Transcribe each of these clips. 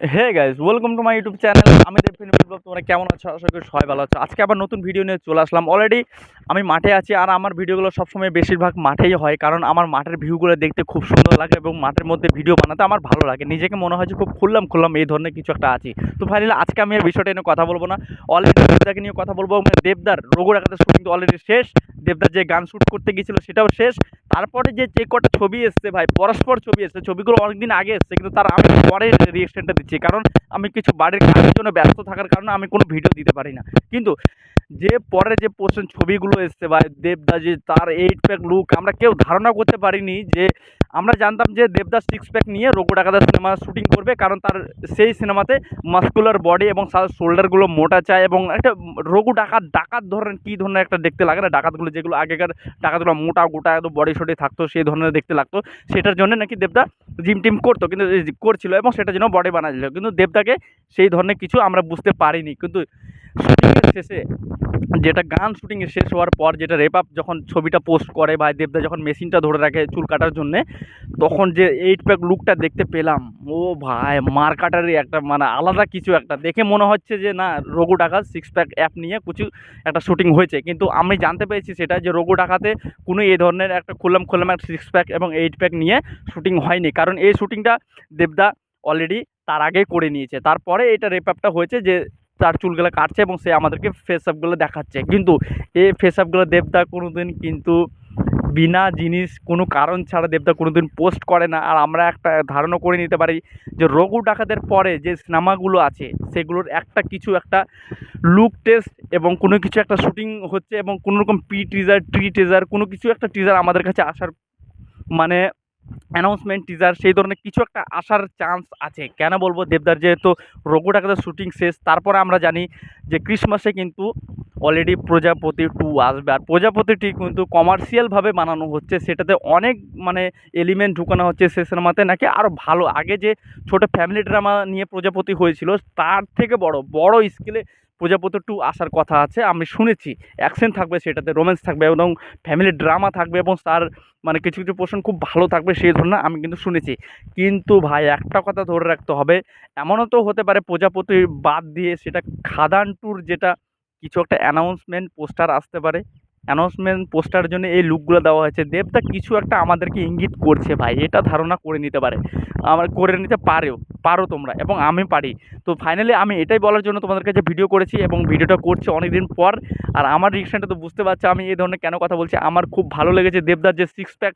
Hey guys welcome to my YouTube channel আমি বিপ্লব তোমরা কেমন আছো? আশা করি সবাই ভালো আছো। আজকে আবার নতুন ভিডিও নিয়ে চলে আসলাম। অলরেডি আমি মাঠে আছি আর আমার ভিডিওগুলো সবসময় বেশিরভাগ মাঠেই হয়, কারণ আমার মাঠের ভিউগুলো দেখতে খুব সুন্দর লাগে এবং মাঠের মধ্যে ভিডিও বানাতে আমার ভালো লাগে। নিজেকে মনে হয় যে খুব খুললাম খুললাম, এই ধরনের কিছু একটা আছি। তো ফাইনালি আজকে আমি এই বিষয়টা নিয়ে কথা বলব না। অলরেডি দেবদাকে নিয়ে কথা বলব দেবদার রোগর একাতে শুটিং তো অলরেডি শেষ। দেবদার যে গান শ্যুট করতে গিয়েছিল সেটাও শেষ। তারপরে যে যে কটা ছবি এসছে ভাই, পরস্পর ছবি এসছে, ছবিগুলো অনেকদিন আগে এসছে, কিন্তু তার আমি পরে রিয়েকশনটা দিচ্ছি, কারণ আমি কিছু বাড়ির কাজের জন্য ব্যস্ত থাকার কারণে আমি কোনো ভিডিও দিতে পারি না। কিন্তু যে পরে যে পোষণ ছবিগুলো এসছে ভাই দেবদা যে তার এইট প্যাক লুক আমরা কেউ ধারণা করতে পারিনি যে, আমরা জানতাম যে দেবদাস সিক্স প্যাক নিয়ে রঘু ডাকাতার সিনেমা শুটিং করবে, কারণ তার সেই সিনেমাতে মাস্কুলার বডি এবং শোল্ডারগুলো মোটা চায় এবং একটা রঘু ডাকাত ডাকাত ধরনের কী ধরনের একটা দেখতে লাগে না? ডাকাতগুলো যেগুলো আগেকার ডাকাতগুলো মোটা, গোটা একদম বডি শডি থাকতো, সেই ধরনের দেখতে লাগতো। সেটার জন্য নাকি দেবদা জিম টিম করতো, কিন্তু করছিল এবং সেটার জন্য বডি বানাচ্ছিল কিন্তু দেবদাকে সেই ধরনের কিছু আমরা বুঝতে পারিনি। কিন্তু শুটিংয়ের শেষে, যেটা গান শুটিংয়ের শেষ হওয়ার পর যেটা রেপ আপ যখন ছবিটা পোস্ট করে ভাই দেবদা যখন মেশিনটা ধরে রাখে চুল কাটার জন্যে, তখন যে এইট প্যাক লুকটা দেখতে পেলাম, ও ভাই মার কাটারই একটা মানে আলাদা কিছু একটা। দেখে মনে হচ্ছে যে না, রঘু ডাকাত সিক্স প্যাক অ্যাপ নিয়ে কিছু একটা শুটিং হয়েছে। কিন্তু আমি জানতে পেরেছি সেটা যে রঘু ডাকাতে কোনো এই ধরনের একটা খুললাম খুললাম একটা সিক্স প্যাক এবং এইট প্যাক নিয়ে শুটিং হয়নি। কারণ এই শুটিংটা দেবদা অলরেডি তার আগে করে নিয়েছে। তারপরে এটা রেপ হয়েছে যে তার চুলগুলো কাটছে এবং সে আমাদেরকে ফেস দেখাচ্ছে। কিন্তু এই ফেস আপগুলো দেবদা কোনো দিন কিন্তু বিনা জিনিস, কোনো কারণ ছাড়া দেবদা কোনো দিন পোস্ট করে না। আর আমরা একটা ধারণা করে নিতে পারি যে রঘু ডাকাতের পরে যে সিনেমাগুলো আছে, সেগুলোর একটা কিছু একটা লুক টেস্ট এবং কোনো কিছু একটা শুটিং হচ্ছে এবং কোনো রকম পি টিজার ট্রি টিজার কোনো কিছু একটা টিজার আমাদের কাছে আসার মানে অ্যানাউন্সমেন্ট টিজার সেই ধরনের কিছু একটা আসার চান্স আছে। কেন বলব? দেবদার যেহেতু রঘু ডাকাতের শুটিং শেষ, তারপরে আমরা জানি যে ক্রিসমাসে কিন্তু অলরেডি প্রজাপতি টু আসবে। আর প্রজাপতিটি কিন্তু কমার্শিয়ালভাবে বানানো হচ্ছে, সেটাতে অনেক মানে এলিমেন্ট ঢুকানো হচ্ছে সে সিনেমাতে, নাকি আরও ভালো। আগে যে ছোটো ফ্যামিলি ড্রামা নিয়ে প্রজাপতি হয়েছিল, তার থেকে বড় বড় স্কেলে প্রজাপতি টু আসার কথা আছে, আমি শুনেছি। অ্যাকশন থাকবে সেটাতে, রোম্যান্স থাকবে এবং ফ্যামিলি ড্রামা থাকবে এবং তার মানে কিছু কিছু পোর্শন খুব ভালো থাকবে সেই ধরনের আমি কিন্তু শুনেছি। কিন্তু ভাই, একটা কথা ধরে রাখতে হবে, এমনও তো হতে পারে প্রজাপতি বাদ দিয়ে সেটা খাদান ট্যুর যেটা কিছু একটা অ্যানাউন্সমেন্ট পোস্টার আসতে পারে। অ্যানাউন্সমেন্ট পোস্টারের জন্য এই লুকগুলো দেওয়া হয়েছে। দেবদা কিছু একটা আমাদেরকে ইঙ্গিত করছে ভাই, এটা ধারণা করে নিতে পারে। আমার, করে নিতে পারেও। পারো তোমরা এবং আমি পারি। তো ফাইনালি আমি এটাই বলার জন্য তোমাদের কাছে ভিডিও করেছি এবং ভিডিওটা করছি অনেক দিন পর। আর আমার রিয়েকশানটা তো বুঝতে পারছ, আমি এই ধরনের কেন কথা বলছি? আমার খুব ভালো লেগেছে দেবদার যে সিক্স প্যাক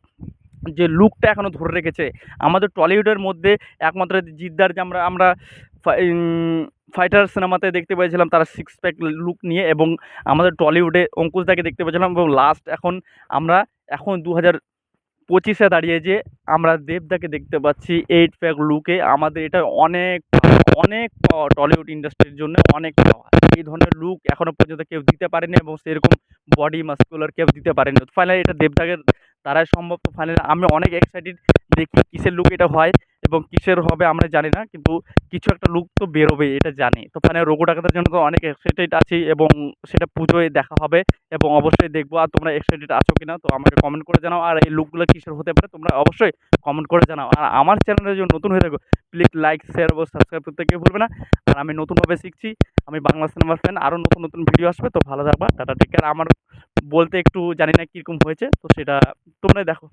যে লুকটা এখনও ধরে রেখেছে। আমাদের টলিউডের মধ্যে একমাত্র জিদ্দার যে আমরা আমরা ফাইটার সিনেমাতে দেখতে পেয়েছিলাম, তারা সিক্স প্যাক লুক নিয়ে এবং আমাদের টলিউডে অঙ্কুশদাকে দেখতে পেয়েছিলাম এবং লাস্ট এখন আমরা, এখন দু হাজার পঁচিশে দাঁড়িয়ে যে আমরা দেবদাকে দেখতে পাচ্ছি এইট প্যাক লুকে আমাদের এটা অনেক অনেক টলিউড ইন্ডাস্ট্রির জন্য অনেক পাওয়া এই ধরনের লুক এখনও পর্যন্ত কেউ দিতে পারেনি এবং সেরকম বডি মাস্কুলার কেউ দিতে পারেনি। ফাইনালি এটা দেবদাগের দ্বারাই সম্ভব তো ফাইনালি। আমি অনেক এক্সাইটেড দেখি কিসের লুক এটা হয় এবং কিসের হবে আমরা জানি না, কিন্তু কিছু একটা লুক তো বেরোবে এটা জানি। তো ফাইনালি রোগো ডাকাতের জন্য তো অনেক এক্সাইটেড আছি এবং সেটা পুজোয় দেখা হবে এবং অবশ্যই দেখব আর তোমরা এক্সাইটেড আছো কিনা, তো আমাকে কমেন্ট করে জানাও। আর এই লুকগুলো কিসের হতে পারে, তোমরা অবশ্যই কমেন্ট করে জানাও। আর আমার চ্যানেলে যদি নতুন হয়ে থাকো প্লিজ লাইক শেয়ার এবং সাবস্ক্রাইব করতে কেউ ভুলবে না। আর আমি নতুনভাবে শিখছি, আমি বাংলা সিনেমার ফ্যান আরও নতুন নতুন ভিডিও আসবে, তো ভালো থাকবা, টাটা টেক কেয়ার আমার বলতে একটু জানি না কীরকম হয়েছে তো সেটা তোমরাই দেখো।